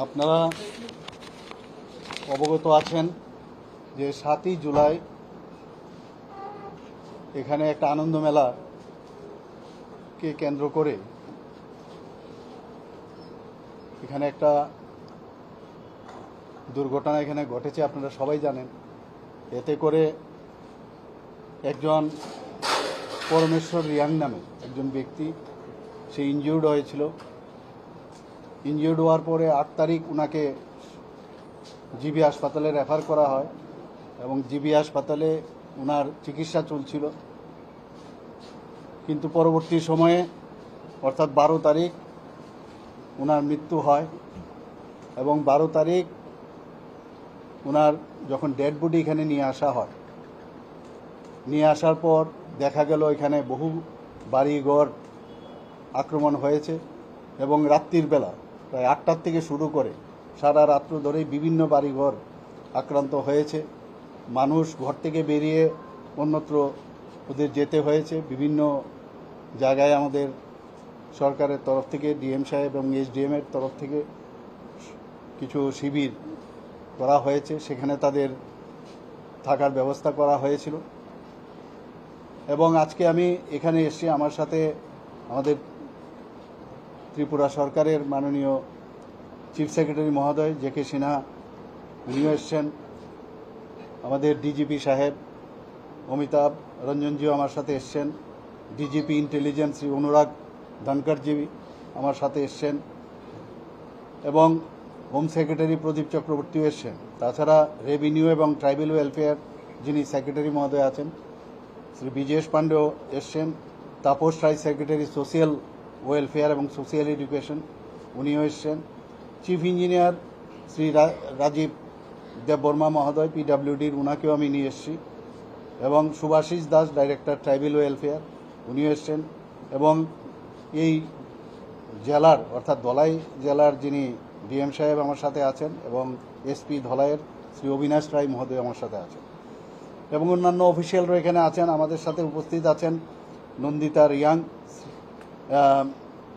আপনারা অবগত আছেন যে সাতই জুলাই এখানে একটা আনন্দ মেলা কে কেন্দ্র করে। এখানে একটা দুর্ঘটনা এখানে ঘটেছে, আপনারা সবাই জানেন। এতে করে একজন পরমেশ্বর রিয়াং নামে একজন ব্যক্তি, সে ইনজিউর্ড হয়েছিল। ইনজিউর্ড হওয়ার পরে আট তারিখ ওনাকে জিবি হাসপাতালে রেফার করা হয় এবং জিবি হাসপাতালে ওনার চিকিৎসা চলছিল। কিন্তু পরবর্তী সময়ে, অর্থাৎ বারো তারিখ ওনার মৃত্যু হয় এবং বারো তারিখ ওনার যখন ডেড বডি এখানে নিয়ে আসা হয়, নিয়ে আসার পর দেখা গেল এখানে বহু বাড়িঘর আক্রমণ হয়েছে এবং রাত্রির বেলা প্রায় আটটার থেকে শুরু করে সারা রাত্র ধরেই বিভিন্ন বাড়িঘর আক্রান্ত হয়েছে। মানুষ ঘর থেকে বেরিয়ে অন্যত্র ওদের যেতে হয়েছে। বিভিন্ন জায়গায় আমাদের সরকারের তরফ থেকে, ডিএম সাহেব এবং এসডিএম এর তরফ থেকে কিছু শিবির করা হয়েছে। সেখানে তাদের থাকার ব্যবস্থা করা হয়েছিল। এবং আজকে আমি এখানে এসেছি আমার সাথে আমাদের ত্রিপুরা সরকারের মাননীয় চিফ সেক্রেটারি মহোদয়, জে কে সিনহা, উনিও এসছেন। আমাদের ডিজিপি সাহেব, অমিতাভ রঞ্জনজিও আমার সাথে এসছেন। ডিজিপি ইন্টেলিজেন্স শ্রী অনুরাগ ধনকরজি আমার সাথে এসছেন। এবং হোম সেক্রেটারি প্রদীপ চক্রবর্তীও এসছেন। তাছাড়া রেভিনিউ এবং ট্রাইবেল ওয়েলফেয়ার যিনি সেক্রেটারি মহোদয় আছেন, শ্রী বিজেশ পাণ্ডেও এসছেন। Tapas Roy secretary social welfare এবং সোশিয়াল এডুকেশন উনিও এসছেন। চিফ ইঞ্জিনিয়ার শ্রী রাজীব দেববর্মা মহোদয় পিডাব্লিউডির উনাকেও আমি নিয়ে এসেছি। এবং Subhashis Das director tribal welfare উনিও এসছেন। এবং এই জেলার, অর্থাৎ ধলাই জেলার যিনি ডিএম সাহেব আমার সাথে আছেন এবং এসপি ধলাইয়ের শ্রী অবিনাশ রায় মহোদয় আমার সাথে আছেন। এবং অন্যান্য অফিসিয়ালরা এখানে আছেন, আমাদের সাথে উপস্থিত আছেন নন্দিতা রিয়াং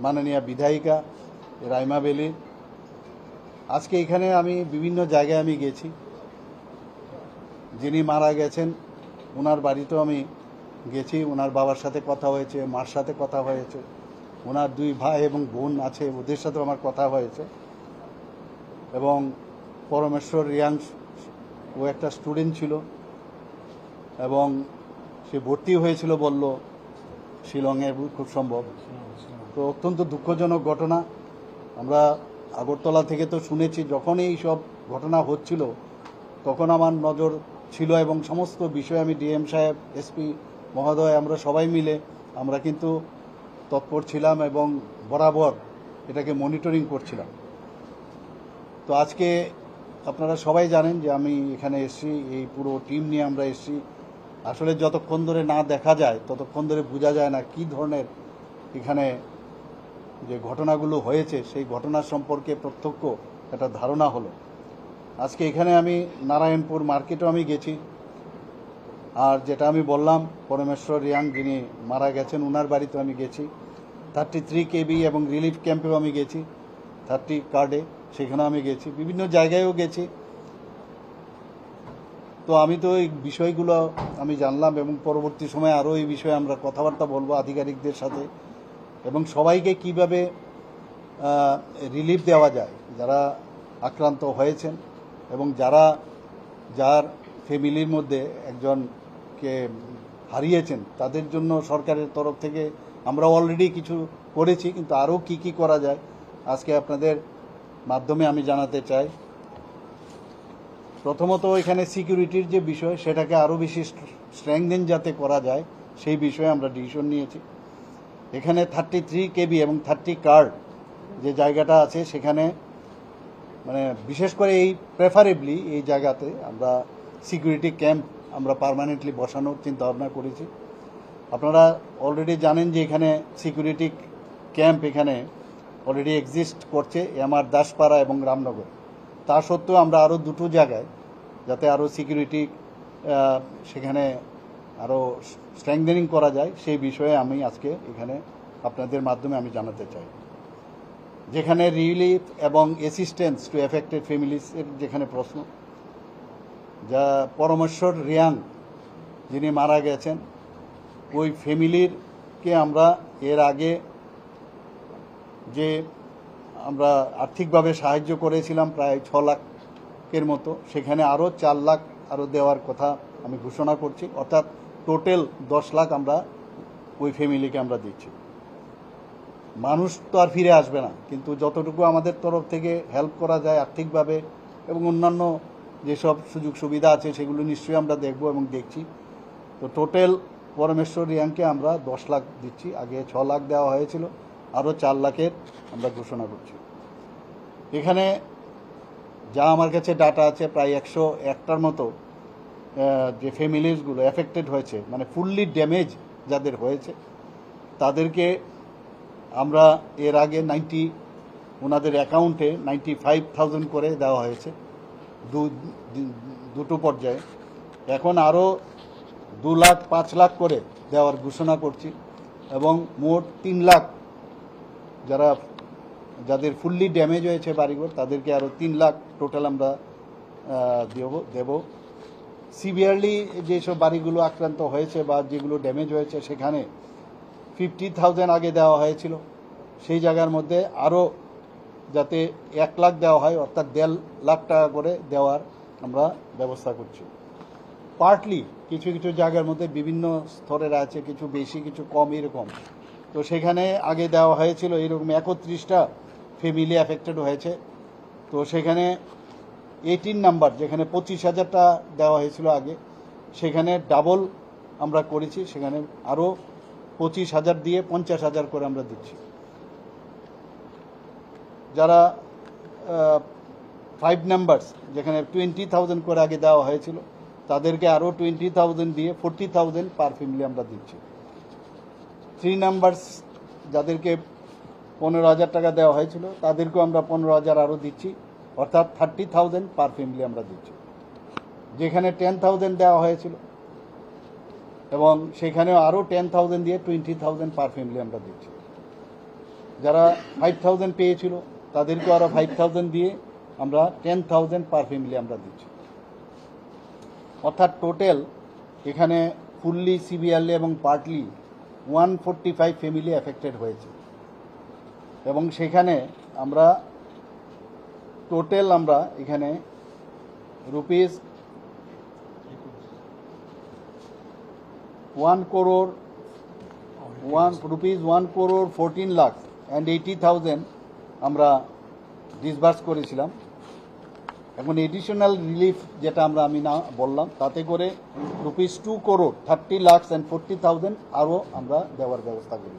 মাননীয় বিধায়িকা রাইমা বেলি। আজকে এখানে আমি বিভিন্ন জায়গায় আমি গেছি। যিনি মারা গেছেন ওনার বাড়িতেও আমি গেছি। ওনার বাবার সাথে কথা হয়েছে, মার সাথে কথা হয়েছে। ওনার দুই ভাই এবং বোন আছে, ওদের সাথেও আমার কথা হয়েছে। এবং পরমেশ্বর রিয়াংশ, ও একটা স্টুডেন্ট ছিল। এবং সে ভর্তি হয়েছিল বলল, শিলংয়ে খুব সম্ভব। তো অত্যন্ত দুঃখজনক ঘটনা। আমরা আগরতলা থেকে তো শুনেছি যখন এই সব ঘটনা হচ্ছিল, তখন আমার নজর ছিল এবং সমস্ত বিষয়ে আমি ডিএম সাহেব, এসপি মহোদয়, আমরা সবাই মিলে আমরা কিন্তু তৎপর ছিলাম এবং বরাবর এটাকে মনিটরিং করছিলাম। তো আজকে আপনারা সবাই জানেন যে আমি এখানে এসেছি, এই পুরো টিম নিয়ে আমরা এসছি। আসলে যতক্ষণ ধরে না দেখা যায়, ততক্ষণ ধরে বোঝা যায় না কি ধরনের এখানে যে ঘটনাগুলো হয়েছে, সেই ঘটনা সম্পর্কে প্রত্যক্ষ একটা ধারণা হলো। আজকে এখানে আমি নারায়ণপুর মার্কেটও আমি গেছি। আর যেটা আমি বললাম, পরমেশ্বর রিয়াং যিনি মারা গেছেন ওনার বাড়িতে আমি গেছি। থার্টি থ্রি কেবি এবং রিলিফ ক্যাম্পেও আমি গেছি, থার্টি কার্ডে, সেখানেও আমি গেছি, বিভিন্ন জায়গায়ও গেছি। তো আমি তো এই বিষয়গুলো আমি জানলাম এবং পরবর্তী সময়ে আরও এই বিষয়ে আমরা কথাবার্তা বলব আধিকারিকদের সাথে। এবং সবাইকে কীভাবে রিলিফ দেওয়া যায়, যারা আক্রান্ত হয়েছেন এবং যারা, যার ফ্যামিলির মধ্যে একজনকে হারিয়েছেন, তাদের জন্য সরকারের তরফ থেকে আমরা অলরেডি কিছু করেছি, কিন্তু আরও কি কি করা যায়, আজকে আপনাদের মাধ্যমে আমি জানাতে চাই। প্রথমত এখানে সিকিউরিটির যে বিষয়, সেটাকে আরও বেশি স্ট্রেংথেন যাতে করা যায়, সেই বিষয়ে আমরা ডিসিশন নিয়েছি। এখানে থার্টি থ্রি কেবি এবং থার্টি কার্ড যে জায়গাটা আছে সেখানে মানে বিশেষ করে এই প্রেফারেবলি এই জায়গাতে আমরা সিকিউরিটি ক্যাম্প আমরা পার্মানেন্টলি বসানোর চিন্তা ভাবনা করেছি। আপনারা অলরেডি জানেন যে এখানে সিকিউরিটি ক্যাম্প এখানে অলরেডি এক্সিস্ট করছে এমআর দাসপাড়া এবং রামনগর। তা সত্ত্বেও আমরা আরও দুটো জায়গায় যাতে আরও সিকিউরিটি সেখানে আরও স্ট্রেংথেনিং করা যায়, সেই বিষয়ে আমি আজকে এখানে আপনাদের মাধ্যমে আমি জানাতে চাই। যেখানে রিলিফ এবং অ্যাসিস্ট্যান্স টু এফেক্টেড ফ্যামিলিস এর যেখানে প্রশ্ন, যা পরমেশ্বর রিয়াং যিনি মারা গেছেন, ওই ফ্যামিলিরকে আমরা এর আগে যে আমরা আর্থিকভাবে সাহায্য করেছিলাম প্রায় ছ লাখের মতো, সেখানে আরও চার লাখ আরও দেওয়ার কথা আমি ঘোষণা করছি। অর্থাৎ টোটাল দশ লাখ আমরা ওই ফ্যামিলিকে আমরা দিচ্ছি। মানুষ তো আর ফিরে আসবে না, কিন্তু যতটুকু আমাদের তরফ থেকে হেল্প করা যায় আর্থিকভাবে এবং অন্যান্য যেসব সুযোগ সুবিধা আছে সেগুলো নিশ্চয়ই আমরা দেখব এবং দেখছি। তো টোটাল পরমেশ্বর রিয়াংকে আমরা দশ লাখ দিচ্ছি, আগে ছ লাখ দেওয়া হয়েছিল, আরও চার লাখের আমরা ঘোষণা করছি। এখানে যা আমার কাছে ডাটা আছে, প্রায় একশো একটার মতো যে ফ্যামিলিজগুলো এফেক্টেড হয়েছে মানে ফুললি ড্যামেজ যাদের হয়েছে, তাদেরকে আমরা এর আগে নাইনটি ওনাদের অ্যাকাউন্টে নাইনটি ফাইভ করে দেওয়া হয়েছে, দু, দুটো পর্যায়ে। এখন আরও দু লাখ, পাঁচ লাখ করে দেওয়ার ঘোষণা করছি, এবং মোট তিন লাখ যারা, যাদের ফুললি ড্যামেজ হয়েছে বাড়িঘর, তাদেরকে আরও তিন লাখ টোটাল আমরা দেব দেব। সিভিয়ারলি যেসব বাড়িগুলো আক্রান্ত হয়েছে বা যেগুলো ড্যামেজ হয়েছে, সেখানে ফিফটি থাউজেন্ড আগে দেওয়া হয়েছিল। সেই জায়গার মধ্যে আরও যাতে এক লাখ দেওয়া হয়, অর্থাৎ দেড় লাখ টাকা করে দেওয়ার আমরা ব্যবস্থা করছি। পার্টলি কিছু কিছু জায়গার মধ্যে বিভিন্ন স্তরের আছে, কিছু বেশি, কিছু কম এরকম। তো সেখানে আগে দেওয়া হয়েছিল, এরকম একত্রিশটা ফ্যামিলি অ্যাফেক্টেড হয়েছে। তো সেখানে এইটিন নাম্বার যেখানে পঁচিশ হাজারটা দেওয়া হয়েছিল আগে, সেখানে ডাবল আমরা করেছি, সেখানে আরও পঁচিশ হাজার দিয়ে পঞ্চাশ হাজার করে আমরা দিচ্ছি। যারা ফাইভ নাম্বারস যেখানে টোয়েন্টি থাউজেন্ড করে আগে দেওয়া হয়েছিল, তাদেরকে আরও টোয়েন্টি থাউজেন্ড দিয়ে ফোরটি থাউজেন্ড পার ফ্যামিলি আমরা দিচ্ছি। থ্রি নাম্বারস যাদেরকে পনেরো হাজার টাকা দেওয়া হয়েছিল, তাদেরকেও আমরা পনেরো হাজার আরও দিচ্ছি। অর্থাৎ থার্টি থাউজেন্ড পার ফ্যামিলি আমরা দিচ্ছি। যেখানে টেন থাউজেন্ড দেওয়া হয়েছিল। এবং সেখানেও আরও টেন থাউজেন্ড দিয়ে টোয়েন্টি থাউজেন্ড পার ফ্যামিলি আমরা দিচ্ছি। যারা ফাইভ থাউজেন্ড পেয়েছিল তাদেরকে আরও ফাইভ থাউজেন্ড দিয়ে আমরা টেন থাউজেন্ড পার ফ্যামিলি আমরা দিচ্ছি। অর্থাৎ টোটাল এখানে ফুললি সিভিয়ারলি এবং partly one forty five family affected হয়েছে। এবং সেখানে আমরা টোটাল আমরা এখানে rupees one crore one rupees one crore fourteen lakh and eighty thousand আমরা ডিসবার্স করেছিলাম। এখন এডিশনাল রিলিফ যেটা আমরা আমি না বললাম, তাতে করে rupees two crore thirty lakhs and forty thousand আরও আমরা দেওয়ার ব্যবস্থা করি।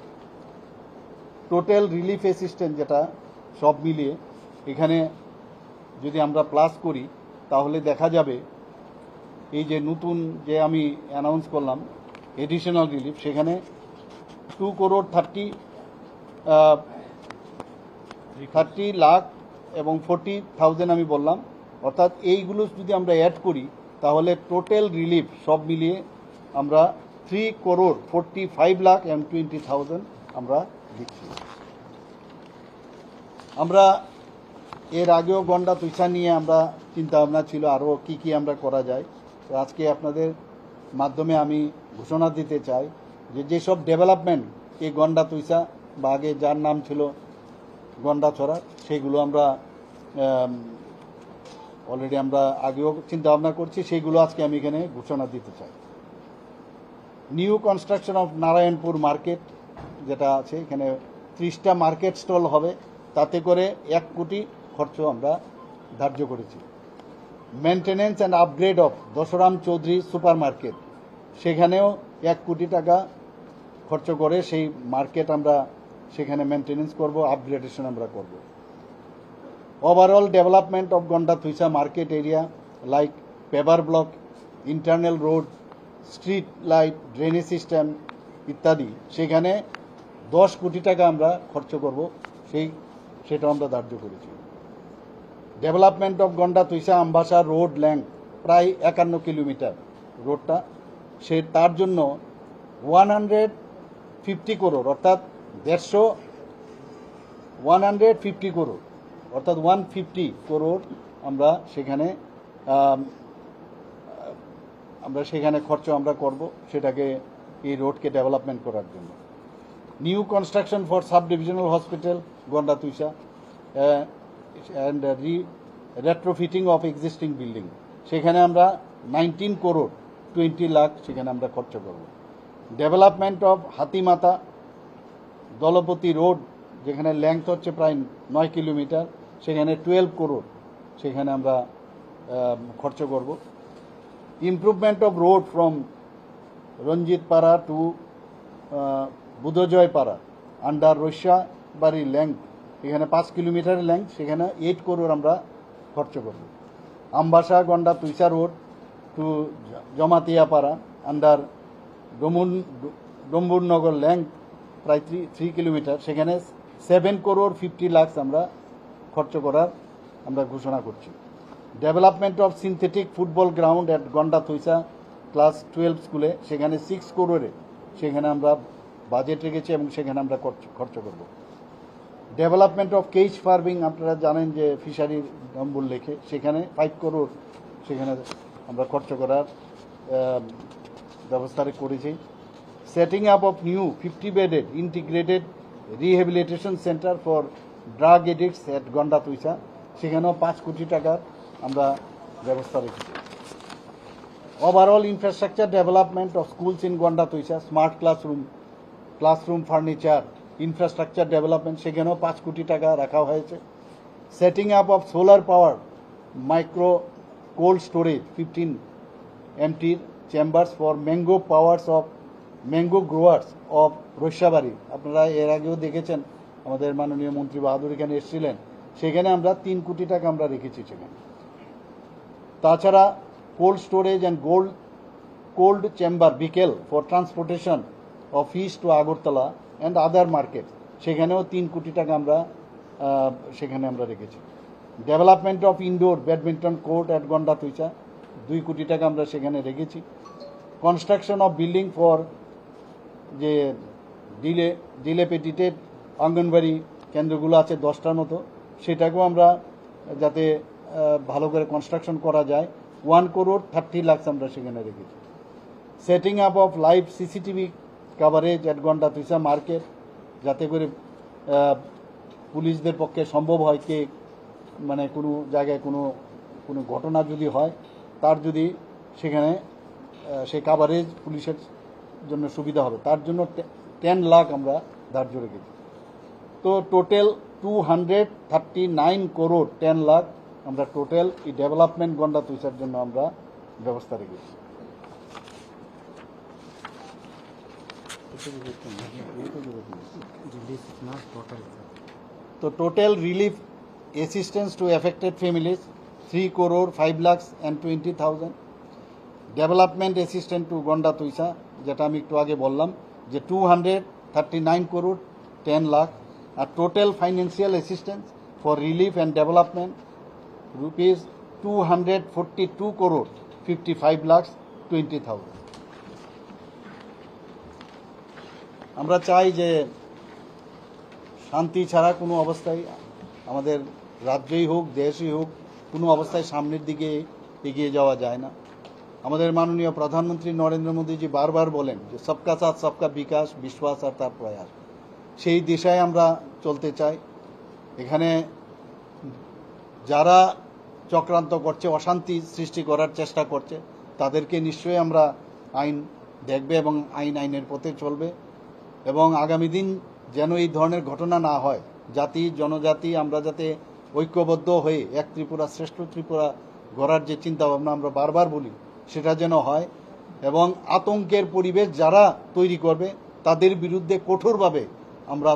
টোটাল রিলিফ অ্যাসিস্ট্যান্ট যেটা সব মিলিয়ে এখানে যদি আমরা প্লাস করি, তাহলে দেখা যাবে এই যে নতুন যে আমি অ্যানাউন্স করলাম এডিশনাল রিলিফ সেখানে two crore thirty thirty lakh এবং ফোরটি থাউজেন্ড আমি বললাম। অর্থাৎ এইগুলো যদি আমরা অ্যাড করি, তাহলে টোটাল রিলিফ সব মিলিয়ে আমরা three crore forty five lakh and twenty thousand আমরা দিচ্ছি আমরা এর আগেও গন্ডা তুইসা নিয়ে আমরা চিন্তা ভাবনা ছিল আরও কি কি আমরা করা যায়। তো আজকে আপনাদের মাধ্যমে আমি ঘোষণা দিতে চাই যে যেসব ডেভেলপমেন্ট এই গন্ডা তুইসা বা আগে যার নাম ছিল গন্ডাছড়া সেগুলো আমরা অলরেডি আমরা আগেও চিন্তা ভাবনা করছি সেইগুলো আজকে আমি এখানে ঘোষণা দিতে চাই। New construction of Narayanpur market যেটা আছে, এখানে ত্রিশটা মার্কেট স্টল হবে। তাতে করে এক কোটি খরচ আমরা ধার্য করেছি। Maintenance and upgrade of Dasharam Chowdhury super market সেখানেও এক কোটি টাকা খরচ করে সেই মার্কেট আমরা সেখানে মেনটেনেন্স করব আপগ্রেডেশন আমরা করব। Overall development of Ganda Twisa market area like paper block internal road street light drainage system ইত্যাদি, সেখানে দশ কোটি টাকা আমরা খরচ করব, সেই সেটা আমরা ধার্য করেছি। Development of Ganda Twisa Ambassa road length প্রায় একান্ন কিলোমিটার রোডটা সে তার জন্য ওয়ান হান্ড্রেড ফিফটি করোর অর্থাৎ দেড়শো ওয়ান হান্ড্রেড ফিফটি করোড় অর্থাৎ ওয়ান ফিফটি করোড় আমরা সেখানে আমরা সেখানে খরচ আমরা করব সেটাকে এই রোডকে ডেভেলপমেন্ট করার জন্য new construction for sub divisional hospital Ganda Twisa and re retrofitting of existing building সেখানে আমরা নাইনটিন করোড় টোয়েন্টি লাখ সেখানে আমরা খরচ করব। ডেভেলপমেন্ট অফ হাতিমাতা, দলপতি রোড, যেখানে লেংথ হচ্ছে প্রায় নয় কিলোমিটার, সেখানে টুয়েলভ করোড় সেখানে আমরা খরচ করব। Improvement of road from Ranjit Para to Budhjoy পাড়া আন্ডার রৈশা বাড়ি লেংথ এখানে পাঁচ কিলোমিটারের লেংথ সেখানে এইট করোড় আমরা খরচ করব। Ambassa, Ganda, Twisa road to Jamatia Para under ডমুন, Dumburnagar length প্রায় থ্রি থ্রি কিলোমিটার সেখানে সেভেন করোড় ফিফটি লাখস আমরা খরচ করার আমরা ঘোষণা করছি। Development of synthetic football ground at Ganda Twisa class twelve স্কুলে সেখানে সিক্স করোড়ে সেখানে আমরা বাজেট রেখেছি এবং সেখানে আমরা খরচ করব। ডেভেলপমেন্ট অফ কেইচ ফার্মিং আপনারা জানেন যে ফিশারির নম্বর লেখে সেখানে ফাইভ করোড় সেখানে আমরা খরচ করার ব্যবস্থা করেছি। Setting up of new fifty bedded integrated rehabilitation centre for drug addicts at Ganda Twisa সেখানেও পাঁচ কোটি টাকার আমরা ব্যবস্থা রেখেছি। Overall infrastructure development of schools in Ganda Twisa smart classroom classroom furniture infrastructure development সেখানেও পাঁচ কোটি টাকা রাখা হয়েছে। Setting up of solar power micro cold storage fifteen এমটির chambers for mango powers of mango growers of Raishabari আপনারা এর আগেও দেখেছেন, আমাদের মাননীয় মন্ত্রী বাহাদুর এখানে এসেছিলেন। সেখানে আমরা তিন কোটি টাকা আমরা রেখেছি সেখানে। তাছাড়া cold storage and gold cold chamber vehicle for transportation of fish to Agartala. And other market সেখানেও তিন কোটি টাকা আমরা সেখানে আমরা রেখেছি। Development of indoor badminton court at Ganda Twisa দুই কোটি টাকা আমরা সেখানে রেখেছি। কনস্ট্রাকশন অফ বিল্ডিং ফর যে ডিলে ডিলেপেটিটেড অঙ্গনবাড়ি কেন্দ্রগুলো আছে দশটার মতো, সেটাকেও আমরা যাতে ভালো করে কনস্ট্রাকশন করা যায়। ওয়ান করোড় থার্টি লাখস আমরা সেখানে রেখেছি। Setting up of live CCTV coverage at Ganda Twisa market যাতে করে পুলিশদের পক্ষে সম্ভব হয় কে মানে কোনো জায়গায় কোনো কোনো ঘটনা যদি হয়, তার যদি সেখানে সেই কাভারেজ পুলিশের জন্য সুবিধা হবে। তার জন্য টেন লাখ আমরা ধার্য রেখেছি। তো total two hundred thirty nine crore ten lakh আমরা টোটাল এই ডেভেলপমেন্ট গন্ডা তুইসার জন্য আমরা ব্যবস্থা রেখেছি। তো total relief assistance to affected families three crore five lakhs and twenty thousand development assistant to Ganda Twisa যেটা আমি একটু আগে বললাম, যে two hundred thirty nine crore ten lakh R total financial assistance for relief and development rupees two hundred forty two crore fifty five lakhs twenty thousand আমরা চাই যে শান্তি ছাড়া কোনো অবস্থায় আমাদের রাজ্যেই হোক, দেশই হোক, কোনো অবস্থায় সামনের দিকে এগিয়ে যাওয়া যায় না। আমাদের মাননীয় প্রধানমন্ত্রী নরেন্দ্র মোদীজি বারবার বলেন যে সবকা সাথ, সবকা বিকাশ, বিশ্বাস আর তার প্রয়াস। সেই দিশায় আমরা চলতে চাই। এখানে যারা চক্রান্ত করছে, অশান্তি সৃষ্টি করার চেষ্টা করছে, তাদেরকে নিশ্চয়ই আমরা আইন দেখবে এবং আইন আইনের পথে চলবে। এবং আগামী দিন যেন এই ধরনের ঘটনা না হয়। জাতি, জনজাতি, আমরা যাতে ঐক্যবদ্ধ হয়ে এক ত্রিপুরা শ্রেষ্ঠ ত্রিপুরা গড়ার যে চিন্তাভাবনা আমরা বারবার বলি, সেটা যেন হয় এবং আতঙ্কের পরিবেশ যারা তৈরি করবে, তাদের বিরুদ্ধে কঠোরভাবে আমরা